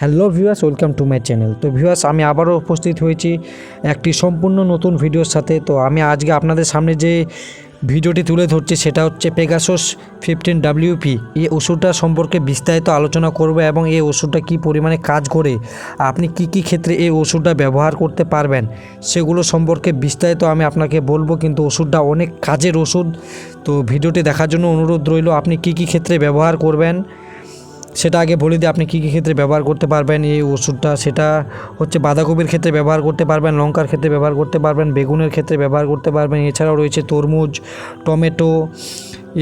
Hello viewers, welcome to my channel. তো viewers, আমি আবারও উপস্থিত হয়েছি একটি সম্পূর্ণ নতুন ভিডিওর সাথে। তো আমি আজকে আপনাদের সামনে যে ভিডিওটি তুলে ধরছি, সেটা হচ্ছে পেগাসোস ফিফটিন ডাব্লিউপি এই ওষুধটা সম্পর্কে বিস্তারিত আলোচনা করব এবং এই ওষুধটা কী পরিমাণে কাজ করে, আপনি কি কি ক্ষেত্রে এই ওষুধটা ব্যবহার করতে পারবেন, সেগুলো সম্পর্কে বিস্তারিত আমি আপনাকে বলব। কিন্তু ওষুধটা অনেক কাজের ওষুধ। তো ভিডিওটি দেখার জন্য অনুরোধ রইল, আপনি কি কি ক্ষেত্রে ব্যবহার করবেন সেটা আগে বলে দিই, আপনি কী কী ক্ষেত্রে ব্যবহার করতে পারবেন, এই ওষুধটা, সেটা হচ্ছে বাঁধাকপির ক্ষেত্রে ব্যবহার করতে পারবেন, লঙ্কার ক্ষেত্রে ব্যবহার করতে পারবেন, বেগুনের ক্ষেত্রে ব্যবহার করতে পারবেন, এছাড়াও রয়েছে তরমুজ, টমেটো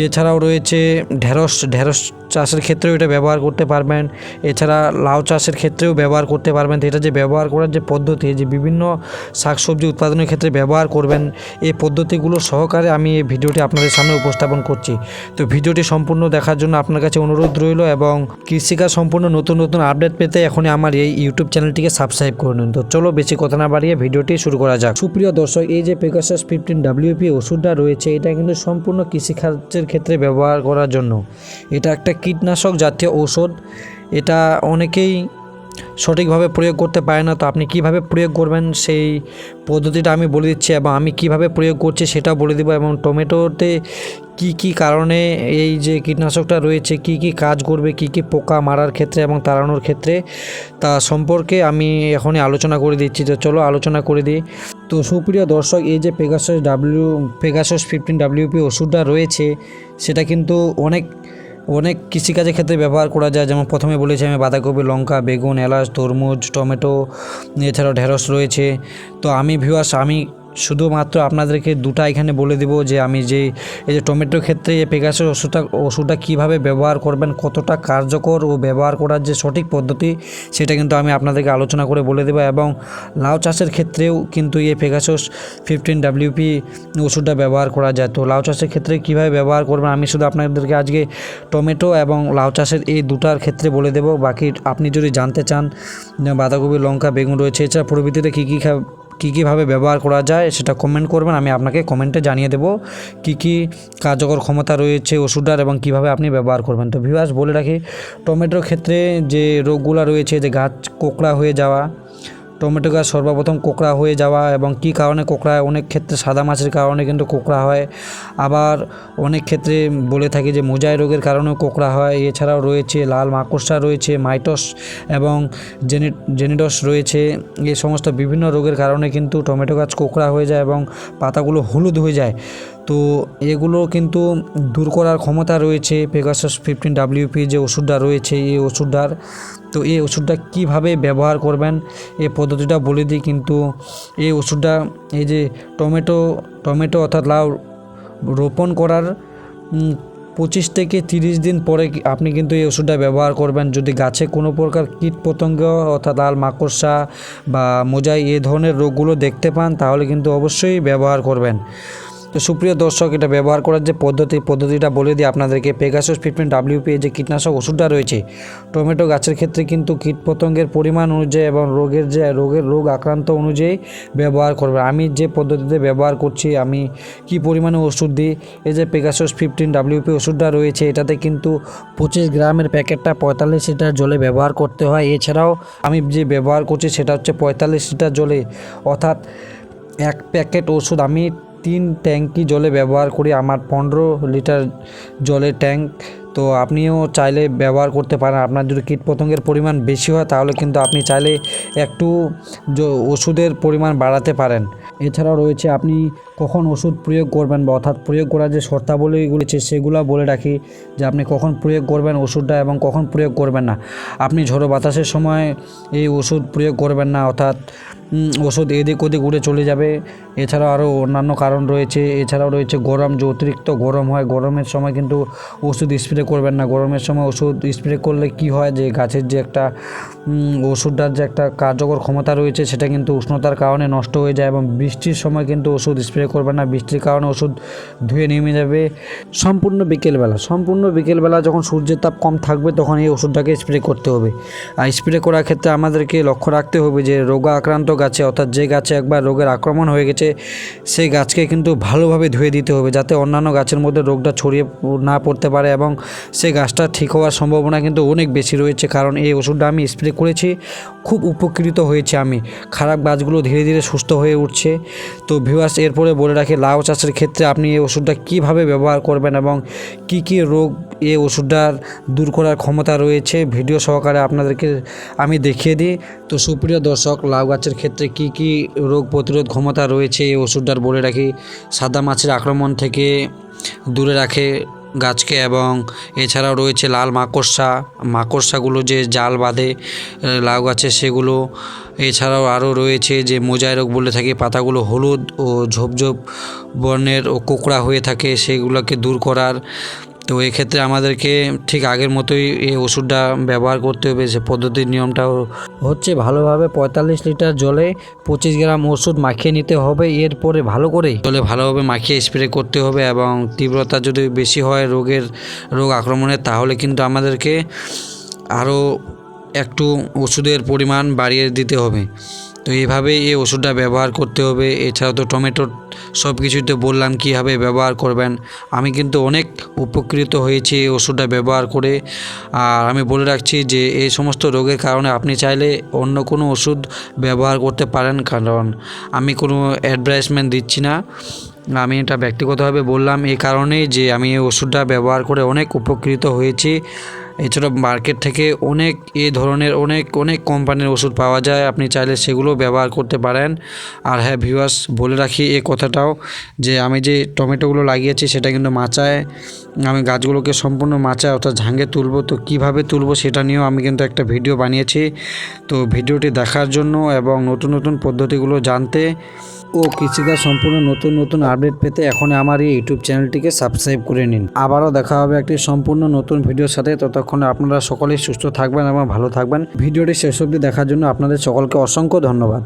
এছাড়াও রয়েছে ঢেঁড়স ঢেঁড়স চাষের ক্ষেত্রেও এটা ব্যবহার করতে পারবেন। এছাড়া লাউ চাষের ক্ষেত্রেও ব্যবহার করতে পারবেন। এটা যে ব্যবহার করার যে পদ্ধতি যে বিভিন্ন শাকসবজি উৎপাদনের ক্ষেত্রে ব্যবহার করবেন, এই পদ্ধতিগুলো সহকারে আমি এই ভিডিওটি আপনাদের সামনে উপস্থাপন করছি। তো ভিডিওটি সম্পূর্ণ দেখার জন্য আপনার কাছে অনুরোধ রইল এবং কৃষিকাজ সম্পূর্ণ নতুন নতুন আপডেট পেতে এখনই আমার এই ইউটিউব চ্যানেলটিকে সাবস্ক্রাইব করে নিন। তো চলো বেশি কথা না বাড়িয়ে ভিডিওটি শুরু করা যাক। সুপ্রিয় দর্শক, এই যে পেগাসাস ফিফটিন ডাব্লিউপি ওষুধটা রয়েছে, এটা কিন্তু সম্পূর্ণ কৃষিকাজের ক্ষেত্রে ব্যবহার করার জন্য। এটা একটা কীটনাশক জাতীয় ঔষধ। এটা অনেকেই সঠিকভাবে প্রয়োগ করতে পারে না। তো আপনি কীভাবে প্রয়োগ করবেন সেই পদ্ধতিটা আমি বলে দিচ্ছি এবং আমি কীভাবে প্রয়োগ করছি সেটাও বলে দেবো এবং টমেটোতে কি কি কারণে এই যে কীটনাশকটা রয়েছে, কি কি কাজ করবে, কি কি পোকা মারার ক্ষেত্রে এবং তাড়ানোর ক্ষেত্রে তা সম্পর্কে আমি এখনই আলোচনা করে দিচ্ছি। তো চলো আলোচনা করে দিই। তো সুপ্রিয় দর্শক, এই যে Pegasus W Pegasus fifteen WP ওষুধটা রয়েছে, সেটা কিন্তু অনেক অনেক কৃষিকাজের ক্ষেত্রে ব্যবহার করা যায়। যেমন প্রথমে বলেছি আমি বাঁধাকপি, লঙ্কা, বেগুন, এলাচ, তরমুজ, টমেটো, এছাড়াও ঢেঁড়স রয়েছে। তো আমি ভিউয়ার্স আমি শুধুমাত্র আপনাদেরকে দুটা এখানে বলে দেব যে আমি যে, এই যে টমেটোর ক্ষেত্রে এই পেগাসের ওষুধটা ওষুধটা কীভাবে ব্যবহার করবেন, কতটা কার্যকর ও ব্যবহার করার যে সঠিক পদ্ধতি, সেটা কিন্তু আমি আপনাদেরকে আলোচনা করে বলে দেবো এবং লাউ চাষের ক্ষেত্রেও কিন্তু এই পেগাসোস ফিফটিন ডাব্লিউপি ওষুধটা ব্যবহার করা যায়। তো লাউ চাষের ক্ষেত্রে কীভাবে ব্যবহার করবেন, আমি শুধু আপনাদেরকে আজকে টমেটো এবং লাউ চাষের এই দুটার ক্ষেত্রে বলে দেবো। বাকি আপনি যদি জানতে চান, বাঁধাকপি, লঙ্কা, বেগুন রয়েছে, এছাড়া প্রভৃতিতে কী কী কী কীভাবে ব্যবহার করা যায় সেটা কমেন্ট করবেন, আমি আপনাকে কমেন্টে জানিয়ে দেবো কী কী কার্যকর ক্ষমতা রয়েছে ওষুধটার এবং কীভাবে আপনি ব্যবহার করবেন। তো ভিউয়ার্স বলে রাখি, টমেটোর ক্ষেত্রে যে রোগগুলো রয়েছে, যে গাছ কোকড়া হয়ে যাওয়া টমেটো গাছ সর্বপ্রথম কোকড়া হয়ে যাওয়া এবং কী কারণে কোকড়া হয়? অনেক ক্ষেত্রে সাদা মাছের কারণে কিন্তু কোকড়া হয়। আবার অনেক ক্ষেত্রে বলে থাকি যে মোজাই রোগের কারণেও কোকড়া হয়। এছাড়াও রয়েছে লাল মাকড়সা, রয়েছে মাইটস এবং জেনি জেনিডস রয়েছে। এই সমস্ত বিভিন্ন রোগের কারণে কিন্তু টমেটো গাছ কোকড়া হয়ে যায় এবং পাতাগুলো হলুদ হয়ে যায়। তো এগুলো কিন্তু দূর করার ক্ষমতা রয়েছে পেগাসাস ফিফটিন ডাব্লিউপি যে ওষুধটা রয়েছে এই ওষুধটার। তো এই ওষুধটা কীভাবে ব্যবহার করবেন এই পদ্ধতিটা বলে দিই কিন্তু এই ওষুধটা এই যে টমেটো টমেটো অর্থাৎ লাউ রোপণ করার পঁচিশ থেকে তিরিশ দিন পরে আপনি কিন্তু এই ওষুধটা ব্যবহার করবেন। যদি গাছে কোনো প্রকার কীট পতঙ্গ অর্থাৎ লাল মাকড়সা বা মোজাই এ ধরনের রোগগুলো দেখতে পান তাহলে কিন্তু অবশ্যই ব্যবহার করবেন। তো সুপ্রিয় দর্শক, এটা ব্যবহার করার যে পদ্ধতি, পদ্ধতিটা বলে দিই আপনাদেরকে। পেগাসোস ফিটমেন্ট ডাব্লিউপি যে কীটনাশক ওষুধটা রয়েছে, টমেটো গাছের ক্ষেত্রে কিন্তু কীটপতঙ্গের পরিমাণ অনুযায়ী এবং রোগের যে, রোগের রোগ আক্রান্ত অনুযায়ী ব্যবহার করবে। আমি যে পদ্ধতিতে ব্যবহার করছি, আমি কি পরিমাণে ওষুধ দিই, এই যে পেগাসোস ফিফটিন ডাব্লিউপি ওষুধটা রয়েছে, এটাতে কিন্তু পঁচিশ গ্রামের প্যাকেটটা পঁয়তাল্লিশ লিটার জলে ব্যবহার করতে হয়। এছাড়াও আমি যে ব্যবহার করছি, সেটা হচ্ছে পঁয়তাল্লিশ লিটার জলে, অর্থাৎ এক প্যাকেট ওষুধ আমি তিন ট্যাঙ্কি জলে ব্যবহার করি, আমার পনেরো লিটার জলের ট্যাঙ্ক। তো আপনিও চাইলে ব্যবহার করতে পারেন। আপনার যদি কীটপতঙ্গের পরিমাণ বেশি হয়, তাহলে কিন্তু আপনি চাইলে একটু ওষুধের পরিমাণ বাড়াতে পারেন। এছাড়াও রয়েছে, আপনি কখন ওষুধ প্রয়োগ করবেন বা অর্থাৎ প্রয়োগ করার যে শর্তাবলীগুলি আছে সেগুলো বলে রাখি যে আপনি কখন প্রয়োগ করবেন ওষুধটা এবং কখন প্রয়োগ করবেন না। আপনি ঝড়ো বাতাসের সময় এই ওষুধ প্রয়োগ করবেন না, অর্থাৎ ওষুধ এদিক ওদিক উড়ে চলে যাবে। এছাড়াও আরও অন্যান্য কারণ রয়েছে। এছাড়াও রয়েছে গরম, যে অতিরিক্ত গরম হয়, গরমের সময় কিন্তু ওষুধ স্প্রে করবেন না। গরমের সময় ওষুধ স্প্রে করলে কি হয় যে, গাছের যে একটা ওষুধটার যে একটা কার্যকর ক্ষমতা রয়েছে, সেটা কিন্তু উষ্ণতার কারণে নষ্ট হয়ে যায় এবং বৃষ্টির সময় কিন্তু ওষুধ স্প্রে করবেন না। বৃষ্টির কারণে ওষুধ ধুয়ে নেমে যাবে। সম্পূর্ণ বিকেলবেলা সম্পূর্ণ বিকেলবেলা যখন সূর্যের তাপ কম থাকবে, তখন এই ওষুধটাকে স্প্রে করতে হবে। আর স্প্রে করার ক্ষেত্রে আমাদেরকে লক্ষ্য রাখতে হবে যে, রোগা আক্রান্ত গাছে অর্থাৎ যে গাছে একবার রোগের আক্রমণ হয়ে গেছে, সেই গাছকে কিন্তু ভালোভাবে ধুয়ে দিতে হবে যাতে অন্যান্য গাছের মধ্যে রোগটা ছড়িয়ে না পড়তে পারে এবং সেই গাছটা ঠিক হওয়ার সম্ভাবনা কিন্তু অনেক বেশি রয়েছে। কারণ এই ওষুধটা আমি স্প্রে করেছি, খুব উপকৃত হয়েছে আমি। খারাপ গাছগুলো ধীরে ধীরে সুস্থ হয়ে উঠছে। তো ভিউয়ার্স এরপরে বলে রাখি, লাউ চাষের ক্ষেত্রে আপনি এই ওষুধটা কীভাবে ব্যবহার করবেন এবং কি কি রোগ এই ওষুধটার দূর করার ক্ষমতা রয়েছে। ভিডিও সহকারে আপনাদেরকে আমি দেখিয়ে দিই। তো সুপ্রিয় দর্শক, লাউ গাছের ক্ষেত্রে কি কি রোগ প্রতিরোধ ক্ষমতা রয়েছে এই ওষুধটার বলে রাখি। সাদা মাছির আক্রমণ থেকে দূরে রাখে গাছকে এবং এছাড়াও রয়েছে লাল মাকড়সা। মাকড়সাগুলো যে জাল বাঁধে লাউ গাছে সেগুলো। এছাড়াও আরও রয়েছে যে মোজাই রোগ বলে থাকি, পাতাগুলো হলুদ ও ঝোপঝোপ বর্ণের ও কোকড়া হয়ে থাকে, সেগুলোকে দূর করার তো এক্ষেত্রে আমাদেরকে ঠিক আগের মতোই এই ওষুধটা ব্যবহার করতে হবে। সে পদ্ধতির নিয়মটাও হচ্ছে ভালোভাবে পঁয়তাল্লিশ লিটার জলে পঁচিশ গ্রাম ওষুধ মাখিয়ে নিতে হবে। এরপরে ভালো করে জলে ভালোভাবে মাখিয়ে স্প্রে করতে হবে এবং তীব্রতা যদি বেশি হয় রোগের, রোগ আক্রমণের, তাহলে কিন্তু আমাদেরকে আরও একটু ওষুধের পরিমাণ বাড়িয়ে দিতে হবে। তো এইভাবেই এই ওষুধটা ব্যবহার করতে হবে। এছাড়া তো টমেটোর সব কিছুই তো বললাম কীভাবে ব্যবহার করবেন। আমি কিন্তু অনেক উপকৃত হয়েছি এই ওষুধটা ব্যবহার করে। আর আমি বলে রাখছি যে এই সমস্ত রোগের কারণে আপনি চাইলে অন্য কোনো ওষুধ ব্যবহার করতে পারেন। কারণ আমি কোনো অ্যাডভার্টাইজমেন্ট দিচ্ছি না। আমি এটা ব্যক্তিগতভাবে বললাম এই কারণেই যে আমি এই ওষুধটা ব্যবহার করে অনেক উপকৃত হয়েছি। এছাড়া মার্কেট থেকে অনেক এ ধরনের অনেক অনেক কোম্পানির ওষুধ পাওয়া যায়। আপনি চাইলে সেগুলো ব্যবহার করতে পারেন। আর হ্যাঁ ভিউয়ার্স বলে রাখি এই কথাটাও যে আমি যে টমেটোগুলো লাগিয়েছি, সেটা কিন্তু মাচায়, আমি গাছগুলোকে সম্পূর্ণ মাচায় অর্থাৎ ঝাঙ্গে তুলবো। তো কীভাবে তুলবো সেটা নিয়েও আমি কিন্তু একটা ভিডিও বানিয়েছি। তো ভিডিওটি দেখার জন্য এবং নতুন নতুন পদ্ধতিগুলো জানতে ও কৃষিকাজ সম্পূর্ণ নতুন নতুন আপডেট পেতে এখন আমার এই ইউটিউব চ্যানেলটিকে সাবস্ক্রাইব করে নিন। আবারও দেখা হবে একটি সম্পূর্ণ নতুন ভিডিওর সাথে। ততক্ষণে আপনারা সকলেই সুস্থ থাকবেন এবং ভালো থাকবেন। ভিডিওটি শেষ অবধি দেখার জন্য আপনাদের সকলকে অসংখ্য ধন্যবাদ।